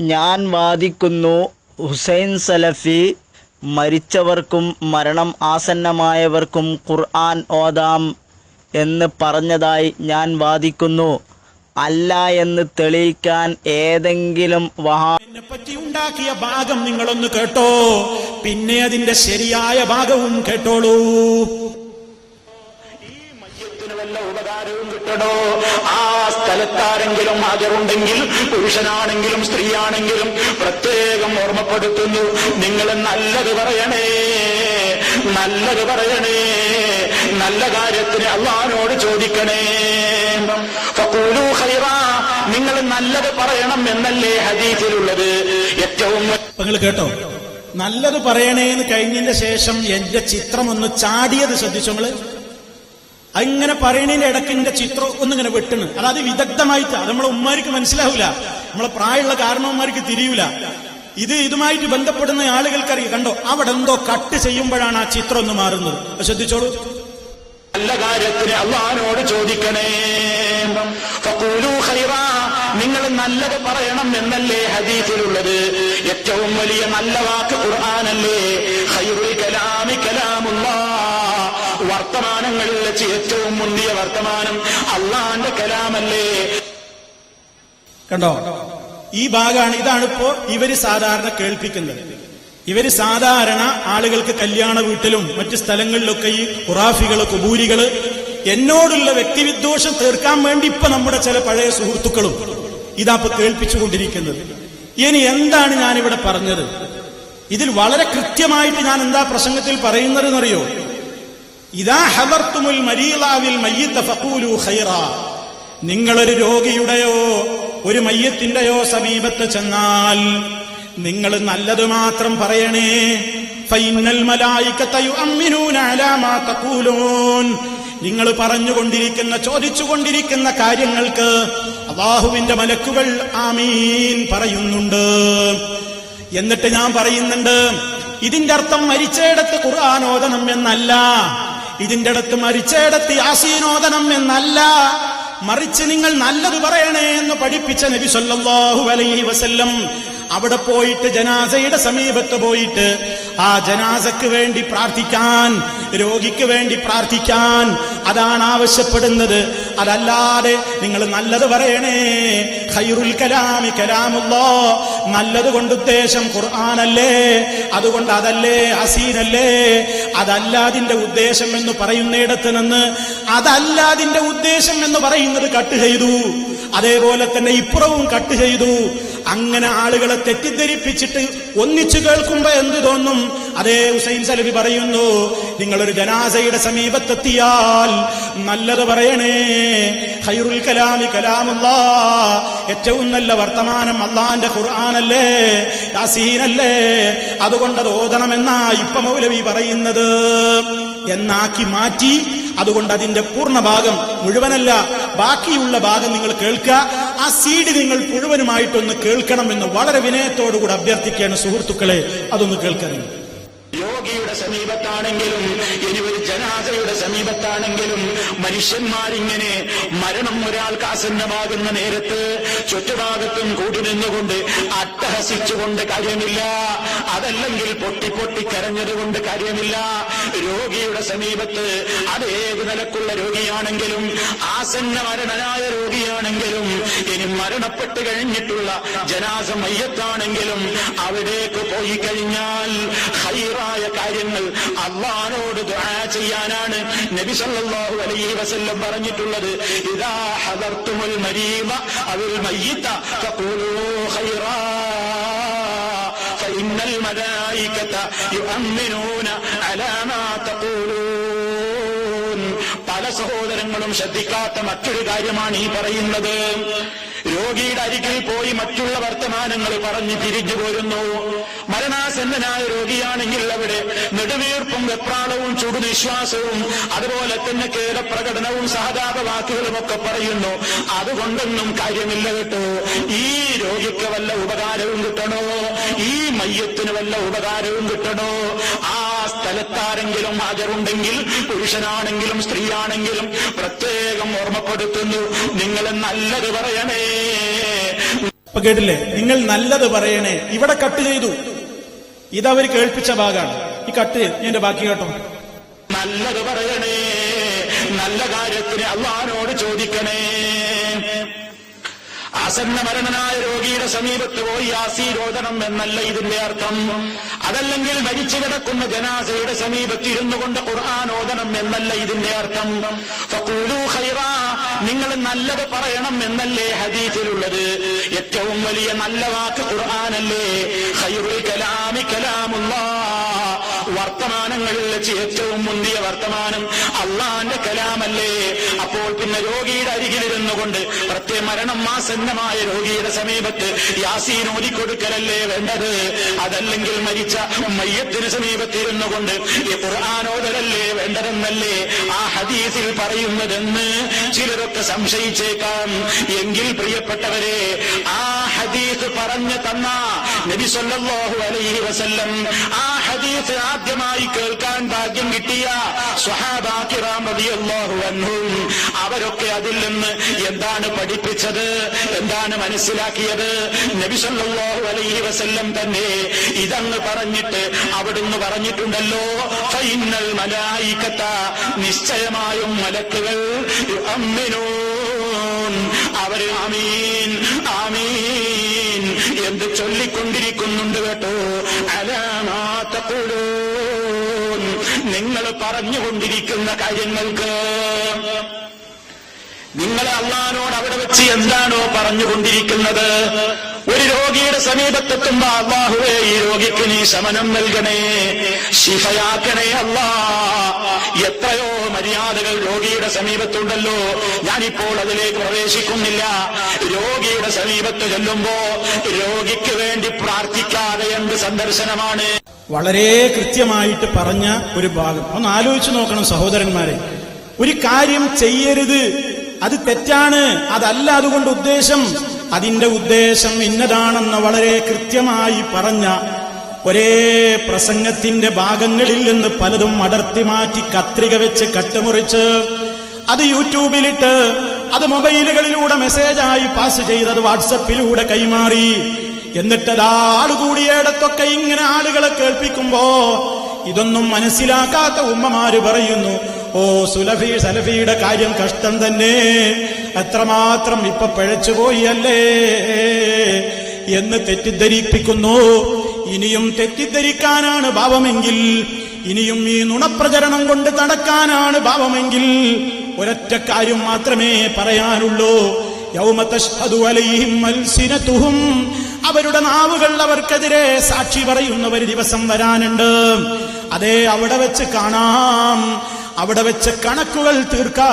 ഞാൻ വാദിക്കുന്നു ഹുസൈൻ സലഫി മരിച്ചവർക്കും മരണം ആസന്നമായവർക്കും ഖുർആൻ ഓതാം എന്ന് പറഞ്ഞതായി ഞാൻ വാദിക്കുന്നു. അല്ല എന്ന് തെളിയിക്കാൻ ഏതെങ്കിലും വഹാ എന്നെ പറ്റി ഉണ്ടാക്കിയ ഭാഗം നിങ്ങളൊന്ന് കേട്ടോ. പിന്നെ അതിന്റെ ശരിയായ ഭാഗവും കേട്ടോളൂ. മയ്യത്തിന് വല്ല ഉപകാരവും കിട്ടണോ? സ്ഥലത്താരെങ്കിലും ഹാജരുണ്ടെങ്കിൽ പുരുഷനാണെങ്കിലും സ്ത്രീയാണെങ്കിലും പ്രത്യേകം ഓർമ്മപ്പെടുത്തുന്നു. നിങ്ങൾ നല്ലത് പറയണേ നല്ലത് പറയണേ നല്ല കാര്യത്തിന് അള്ളഹാനോട് ചോദിക്കണേ. ഖൈറാ. നിങ്ങൾ നല്ലത് പറയണം എന്നല്ലേ ഹദീസിലുള്ളത്. ഏറ്റവും നിങ്ങൾ കേട്ടോ നല്ലത് പറയണേന്ന് കഴിഞ്ഞതിന്റെ ശേഷം എന്റെ ചിത്രം ഒന്ന് ചാടിയത് ശ്രദ്ധിച്ചു നിങ്ങൾ അങ്ങനെ പറയണതിന്റെ ഇടയ്ക്ക് എന്റെ ചിത്രം ഒന്നിങ്ങനെ വെട്ടണ് അതായത് വിദഗ്ധമായിട്ട് അത് നമ്മളെ ഉമ്മാർക്ക് മനസ്സിലാവൂല. നമ്മളെ പ്രായമുള്ള കാരണവന്മാർക്ക് തിരിയൂല. ഇത് ഇതുമായിട്ട് ബന്ധപ്പെടുന്ന ആളുകൾക്കറിയാം. കണ്ടോ? അവിടെ എന്തോ കട്ട് ചെയ്യുമ്പോഴാണ് ആ ചിത്രം ഒന്ന് മാറുന്നത്. ശ്രദ്ധിച്ചോളൂ. നല്ല കാര്യത്തിന് അള്ളഹാനോട് ചോദിക്കണേ. നിങ്ങൾ നല്ലത് പറയണം എന്നല്ലേ ഹദീസിലുള്ളത്. ഏറ്റവും വലിയ നല്ല വാക്ക് ഖുർആനല്ലേ വർത്തമാനങ്ങളിൽ വെച്ച് ഏറ്റവും മുന്തിയ വർത്തമാനം അള്ളാന്റെ കലാമല്ലേ. കണ്ടോ? ഈ ഭാഗമാണ് ഇതാണിപ്പോ ഇവർ സാധാരണ കേൾപ്പിക്കുന്നത്. ഇവർ സാധാരണ ആളുകൾക്ക് കല്യാണ വീട്ടിലും മറ്റ് സ്ഥലങ്ങളിലൊക്കെ ഈ ഖുറാഫികൾ കുബൂരികൾ എന്നോടുള്ള വ്യക്തിവിദ്വേഷം തീർക്കാൻ വേണ്ടി ഇപ്പൊ നമ്മുടെ ചില പഴയ സുഹൃത്തുക്കളും ഇതാ ഇപ്പൊ കേൾപ്പിച്ചുകൊണ്ടിരിക്കുന്നത്. ഇനി എന്താണ് ഞാനിവിടെ പറഞ്ഞത്? ഇതിൽ വളരെ കൃത്യമായിട്ട് ഞാൻ എന്താ പ്രസംഗത്തിൽ പറയുന്നത് എന്നറിയോ ഇതാ ഹവർത്തുമുൽ മരീലാവിൽ മയ്യത്ത ഫഖൂലു ഹൈറ നിങ്ങളൊരു രോഗിയുടെയോ ഒരു മയ്യത്തിന്റെയോ സമീപത്ത് ചെന്നാൽ നിങ്ങൾ നല്ലത് മാത്രം പറയണേ. നിങ്ങൾ പറഞ്ഞുകൊണ്ടിരിക്കുന്ന ചോദിച്ചുകൊണ്ടിരിക്കുന്ന കാര്യങ്ങൾക്ക് അള്ളാഹുവിന്റെ മലക്കുകൾ ആമീൻ പറയുന്നുണ്ട്. എന്നിട്ട് ഞാൻ പറയുന്നുണ്ട് ഇതിന്റെ അർത്ഥം മരിച്ചയിടത്ത് കുറാനോദനം എന്നല്ല. ഇതിന്റെ അടുത്ത് മരിച്ചയിടത്ത് യാസീനോദനം എന്നല്ല. മറിച്ച് നിങ്ങൾ നല്ലത് പറയണേ എന്ന് പഠിപ്പിച്ച നബി സല്ലല്ലാഹു അലൈഹി വസല്ലം അവിടെ പോയിട്ട് ജനാസയുടെ സമീപത്ത് പോയിട്ട് ആ ജനാസക്ക് വേണ്ടി പ്രാർത്ഥിക്കാൻ രോഗിക്ക് വേണ്ടി പ്രാർത്ഥിക്കാൻ അതാണ് ആവശ്യപ്പെടുന്നത്. അതല്ലാതെ നിങ്ങൾ നല്ലത് പറയണേ. ഖൈറുൽ കലാമി കലാമുല്ലോ നല്ലത് കൊണ്ട് ഉദ്ദേശം ഖുർആാനല്ലേ? അതുകൊണ്ട് അതല്ലേ അസീനല്ലേ? അതല്ലാതിന്റെ ഉദ്ദേശം എന്ന് പറയുന്നിടത്ത് നിന്ന് അതല്ലാതിന്റെ ഉദ്ദേശം എന്ന് പറയുന്നത് കട്ട് ചെയ്തു. അതേപോലെ തന്നെ ഇപ്പുറവും കട്ട് ചെയ്തു. അങ്ങനെ ആളുകളെ തെറ്റിദ്ധരിപ്പിച്ചിട്ട് ഒന്നിച്ചു കേൾക്കുമ്പോ എന്ത് തോന്നും? അതേ ഹുസൈൻ സലഫി പറയുന്നു നിങ്ങളൊരു ജനാസയുടെ സമീപത്തെത്തിയാൽ നല്ലത് പറയണേ. ഹൈറുൽ കലാമി കലാമുള്ള ഏറ്റവും നല്ല വർത്തമാനം അള്ളാന്റെ ഖുർആാനല്ലേ യാസീനല്ലേ? അതുകൊണ്ട് അത് ഓതണമെന്നാ ഇപ്പൊ മൗലവി പറയുന്നത്. എന്നാക്കി മാറ്റി അതുകൊണ്ട് അതിന്റെ പൂർണ ഭാഗം മുഴുവനല്ല ബാക്കിയുള്ള ഭാഗം നിങ്ങൾ കേൾക്കുക ആ സീഡ് നിങ്ങൾ മുഴുവനുമായിട്ടൊന്ന് കേൾക്കണമെന്ന് വളരെ വിനയത്തോടുകൂടി അഭ്യർത്ഥിക്കുകയാണ് സുഹൃത്തുക്കളെ. അതൊന്ന് കേൾക്കണം രോഗിയുടെ സമീപത്താണെങ്കിലും ഇനി ഒരു ജനാസയുടെ സമീപത്താണെങ്കിലും മനുഷ്യന്മാരിങ്ങനെ മരണം ഒരാൾക്ക് ആസന്നമാകുന്ന നേരത്ത് ചുറ്റുഭാഗത്തും കൂടി നിന്നുകൊണ്ട് അട്ടഹസിച്ചുകൊണ്ട് കാര്യമില്ല. അതല്ലെങ്കിൽ പൊട്ടി പൊട്ടി കരഞ്ഞതുകൊണ്ട് കാര്യമില്ല. രോഗിയുടെ സമീപത്ത് അത് ഏത് നിലക്കുള്ള രോഗിയാണെങ്കിലും ആസന്ന മരണനായ രോഗിയാണെങ്കിലും ഇനി മരണപ്പെട്ട് കഴിഞ്ഞിട്ടുള്ള ജനാസ മയ്യത്താണെങ്കിലും അവിടേക്ക് പോയി കഴിഞ്ഞാൽ ഹൈറായ കാര്യങ്ങൾ അള്ളഹാനോട് ദുആ ചെയ്യാനാണ് നബി സല്ലല്ലാഹു അലൈഹി വസല്ലം പറഞ്ഞിട്ടുള്ളത് ഇദാ ഹദർത്തുമുൽ മരീമ അവൽ മയ്യിത ഫഖൂലൂ ഖൈറാ فإن الملائكة يؤمنون على ما تقولون പല സഹോദരങ്ങളും ശ്രദ്ധിക്കാത്ത മറ്റൊരു കാര്യമാണ് ഈ പറയുന്നത് രോഗിയുടെ അരികിൽ പോയി മറ്റുള്ള വർത്തമാനങ്ങൾ പറഞ്ഞ് തിരിച്ചു പോരുന്നു. മരണാസന്നനായ രോഗിയാണെങ്കിൽ അവിടെ നെടുവീർപ്പും വെപ്രാളവും ചുടുനിശ്വാസവും അതുപോലെ തന്നെ കേരപ്രകടനവും സഹതാപ വാക്കുകളും ഒക്കെ പറയുന്നു. അതുകൊണ്ടൊന്നും കാര്യമില്ല കേട്ടോ. ഈ രോഗിക്ക് വല്ല ഉപകാരവും കിട്ടണോ? ഈ മയ്യത്തിന് വല്ല ഉപകാരവും കിട്ടണോ? ആ സ്ഥലത്താരെങ്കിലും ഹാജരുണ്ടെങ്കിൽ പുരുഷനാണെങ്കിലും സ്ത്രീയാണെങ്കിലും പ്രത്യേകം ഓർമ്മപ്പെടുത്തുന്നു. നിങ്ങൾ നല്ലത് പറയണേ. കേട്ടില്ലേ? നിങ്ങൾ നല്ലത് പറയണേ. ഇവിടെ കട്ട് ചെയ്തു. ഇതവർ കേൾപ്പിച്ച ഭാഗമാണ്. ഈ കട്ട് എന്റെ ബാക്കി കേട്ടോ. നല്ലത് പറയണേ. നല്ല കാര്യത്തിന് അള്ളഹാനോട് ചോദിക്കണേ. ആസന്ന മരണനായ രോഗിയുടെ സമീപത്ത് പോയി ആസീരോധനം എന്നല്ല ഇതിന്റെ അർത്ഥം. അതല്ലെങ്കിൽ മരിച്ചു കിടക്കുന്ന ജനാസയുടെ സമീപത്ത് ഇരുന്നു കൊണ്ട് ഖുർആാനോദനം എന്നല്ല ഇതിന്റെ അർത്ഥം. നിങ്ങൾ നല്ലത് പറയണം എന്നല്ലേ ഹദീസിലുള്ളത്. ഏറ്റവും വലിയ നല്ല വാക്ക് ഖുർആാനല്ലേ? ഖൈറുൽ കലാമി കലാമുല്ലാ. വർത്തമാനങ്ങളിൽ വെച്ച് ഏറ്റവും മുന്തിയ വർത്തമാനം അള്ളാന്റെ കലാമല്ലേ? അപ്പോൾ പിന്നെ രോഗിയുടെ അരികിലിരുന്നു കൊണ്ട് പ്രത്യേക മരണം മാസന്നമായ രോഗിയുടെ സമീപത്ത് യാസീൻ ഓതിക്കൊടുക്കലല്ലേ വേണ്ടത്? അതല്ലെങ്കിൽ മരിച്ച മയ്യത്തിന് സമീപത്തിരുന്നു കൊണ്ട് ഖുർആാനോദരല്ലേ വേണ്ടതെന്നല്ലേ ആ ഹദീസിൽ പറയുന്നതെന്ന് ചിലരൊക്കെ സംശയിച്ചേക്കാം. എങ്കിൽ പ്രിയപ്പെട്ടവരെ ആ ഹദീസ് പറഞ്ഞു തന്ന നബി സല്ലല്ലാഹു അലൈഹി വസല്ലം ആ ഹദീസ് ആദ്യമായി കേൾക്കാൻ ഭാഗ്യം കിട്ടിയ അവരൊക്കെ അതിൽ നിന്ന് എന്താണ് പഠിപ്പിച്ചത്? എന്താണ് മനസ്സിലാക്കിയത്? നബി സല്ലല്ലാഹു അലൈഹി വസല്ലം തന്നെ ഇതങ്ങ് പറഞ്ഞിട്ട് അവിടുന്ന് പറഞ്ഞിട്ടുണ്ടല്ലോ. ഫൈനൽ മലായിക്കത്ത നിശ്ചയമായും മലക്കുകൾ അവർ അവർ ആമീൻ ആമീൻ. എന്ത് ചൊല്ലിക്കൊണ്ടിരിക്കുന്നുണ്ട് കേട്ടോ. പറഞ്ഞുകൊണ്ടിരിക്കുന്ന കാര്യങ്ങൾക്ക് നിങ്ങൾ അള്ളഹാനോട് അവിടെ വെച്ച് എന്താണോ പറഞ്ഞുകൊണ്ടിരിക്കുന്നത്? ഒരു രോഗിയുടെ സമീപത്തെത്തുമ്പോ അള്ളാഹുവേ ഈ രോഗിക്ക് നീ ശമനം നൽകണേ ശിഫയാക്കണേ അല്ലാ എത്രയോ മര്യാദകൾ രോഗിയുടെ സമീപത്തുണ്ടല്ലോ. ഞാനിപ്പോൾ അതിലേക്ക് പ്രവേശിക്കുന്നില്ല. രോഗിയുടെ സമീപത്ത് ചെല്ലുമ്പോ രോഗിക്ക് വേണ്ടി പ്രാർത്ഥിക്കാതെ എന്ത് സന്ദർശനമാണ്? വളരെ കൃത്യമായിട്ട് പറഞ്ഞ ഒരു ഭാഗം. ഒന്ന് ആലോചിച്ച് നോക്കണം സഹോദരന്മാരെ. ഒരു കാര്യം ചെയ്യരുത്. അത് തെറ്റാണ്. അതല്ല അതുകൊണ്ട് ഉദ്ദേശം. അതിന്റെ ഉദ്ദേശം ഇന്നതാണെന്ന് വളരെ കൃത്യമായി പറഞ്ഞ ഒരേ പ്രസംഗത്തിന്റെ ഭാഗങ്ങളിൽ നിന്ന് പലതും അടർത്തി മാറ്റി കത്രിക വെച്ച് കട്ടുമുറിച്ച് അത് യൂട്യൂബിലിട്ട് അത് മൊബൈലുകളിലൂടെ മെസ്സേജായി പാസ് ചെയ്തത് വാട്സപ്പിലൂടെ കൈമാറി. എന്നിട്ടത് ആൾ കൂടിയിടത്തൊക്കെ ഇങ്ങനെ ആളുകളെ കേൾപ്പിക്കുമ്പോ ഇതൊന്നും മനസ്സിലാക്കാത്ത ഉമ്മമാര് പറയുന്നു ഓ സുലഫി സലഫിയുടെ കാര്യം കഷ്ടം തന്നെ. എത്രമാത്രം ഇപ്പൊ പിഴച്ചുപോയി അല്ലേ എന്ന് തെറ്റിദ്ധരിപ്പിക്കുന്നു. ഇനിയും തെറ്റിദ്ധരിക്കാനാണ് ഭാവമെങ്കിൽ ഇനിയും ഈ നുണപ്രചരണം കൊണ്ട് നടക്കാനാണ് ഭാവമെങ്കിൽ ഒരൊറ്റ കാര്യം മാത്രമേ പറയാനുള്ളൂ. യൗമ തഷ്ഹദു അലൈഹിം അൽസിനതുഹും അവരുടെ നാവുകൾ അവർക്കെതിരെ സാക്ഷി പറയുന്ന. ഒരു ദിവസം വരാനുണ്ട്. അതേ അവിടെ വെച്ച് കാണാം. അവിടെ വെച്ച് കണക്കുകൾ തീർക്കാം.